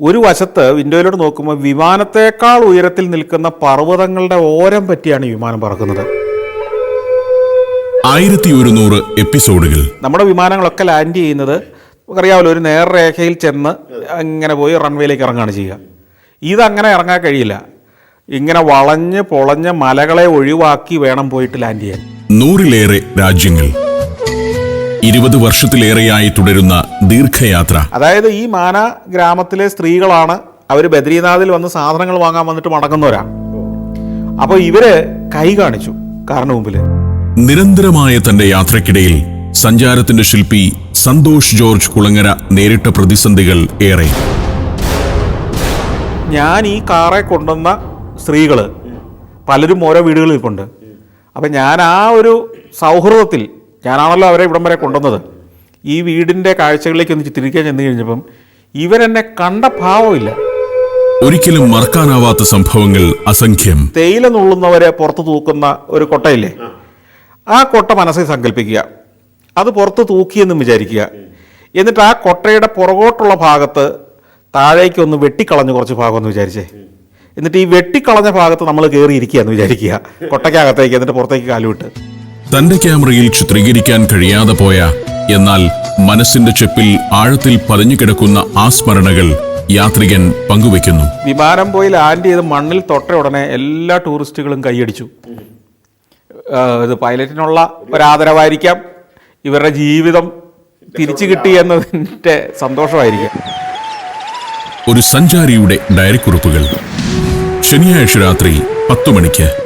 ഒരു വശത്ത് വിൻഡോയിലോട്ട് നോക്കുമ്പോൾ വിമാനത്തേക്കാൾ ഉയരത്തിൽ നിൽക്കുന്ന പർവതങ്ങളുടെ ഓരം പറ്റിയാണ് വിമാനം പറക്കുന്നത്. ആയിരത്തി ഒരുന്നൂറ് എപ്പിസോഡുകൾ. നമ്മുടെ വിമാനങ്ങളൊക്കെ ലാൻഡ് ചെയ്യുന്നത് നമുക്കറിയാമല്ലോ ഒരു നേർരേഖയിൽ ചെന്ന് അങ്ങനെ പോയി റൺവേയിലേക്ക് ഇറങ്ങുകയാണ് ചെയ്യുക. ഇതങ്ങനെ ഇറങ്ങാൻ കഴിയില്ല. ഇങ്ങനെ വളഞ്ഞ് പൊളഞ്ഞ് മലകളെ ഒഴിവാക്കി വേണം പോയിട്ട് ലാൻഡ് ചെയ്യാൻ. നൂറിലേറെ രാജ്യങ്ങൾ. ഇരുപത് വർഷത്തിലേറെയായി തുടരുന്ന ദീർഘയാത്ര. അതായത് ഈ മാന ഗ്രാമത്തിലെ സ്ത്രീകളാണ് അവർ ബദ്രീനാഥിൽ വന്ന് സാധനങ്ങൾ വാങ്ങാൻ വന്നിട്ട് മടങ്ങുന്നവരാ. അപ്പോൾ ഇവർ കൈ കാണിച്ചു കാരണം മുമ്പിൽ നിരന്തരമായ തന്റെ യാത്രക്കിടയിൽ സഞ്ചാരത്തിന്റെ ശില്പി സന്തോഷ് ജോർജ് കുളങ്ങര നേരിട്ട പ്രതിസന്ധികൾ ഏറെ. ഞാൻ ഈ കാറെ കൊണ്ടുവന്ന സ്ത്രീകൾ പലരും ഓരോ വീടുകളിൽ കൊണ്ട് അപ്പം ഞാൻ ആ ഒരു സൗഹൃദത്തിൽ ഞാനാണല്ലോ അവരെ ഇവിടം വരെ കൊണ്ടുവന്നത്. ഈ വീടിന്റെ കാഴ്ചകളിലേക്ക് ഒന്ന് തിരികെ ചെന്ന് കഴിഞ്ഞപ്പം ഇവരെന്നെ കണ്ട ഭാവമില്ല ഒരിക്കലും മറക്കാനാവാത്ത സംഭവങ്ങൾ അസംഖ്യം. തേയില നുള്ളുന്നവരെ പുറത്ത് തൂക്കുന്ന ഒരു കൊട്ടയില്ലേ? ആ. കൊട്ട മനസ്സിൽ സങ്കല്പിക്കുക. അത് പുറത്ത് തൂക്കിയെന്നും വിചാരിക്കുക. എന്നിട്ട് ആ കൊട്ടയുടെ പുറകോട്ടുള്ള ഭാഗത്ത് താഴേക്ക് ഒന്ന് വെട്ടിക്കളഞ്ഞ് കുറച്ച് ഭാഗം എന്ന് വിചാരിച്ചേ. എന്നിട്ട് ഈ വെട്ടിക്കളഞ്ഞ ഭാഗത്ത് നമ്മൾ കയറിയിരിക്കുക എന്ന് വിചാരിക്കുക. കൊട്ടയ്ക്കകത്തേക്ക് എന്നിട്ട് പുറത്തേക്ക് കാലുവിട്ട്. തന്റെ ക്യാമറയിൽ ചിത്രീകരിക്കാൻ കഴിയാതെ പോയ എന്നാൽ മനസ്സിന്റെ ചെപ്പിൽ ആഴത്തിൽ പതിഞ്ഞു കിടക്കുന്ന ആ സ്മരണകൾ യാത്രികൻ പങ്കുവെക്കുന്നു വിമാനം പോയി ലാൻഡ് ചെയ്ത് മണ്ണിൽ തൊട്ട ഉടനെ എല്ലാ ടൂറിസ്റ്റുകളും കൈയടിച്ചു. ഇത് പൈലറ്റിനുള്ള ഒരാദരവായിരിക്കാം. ഇവരുടെ ജീവിതം തിരിച്ചു കിട്ടി എന്നതിന്റെ സന്തോഷമായിരിക്കാം. ഒരു സഞ്ചാരിയുടെ ഡയറി കുറിപ്പുകൾ. ശനിയാഴ്ച രാത്രി പത്തു മണിക്ക്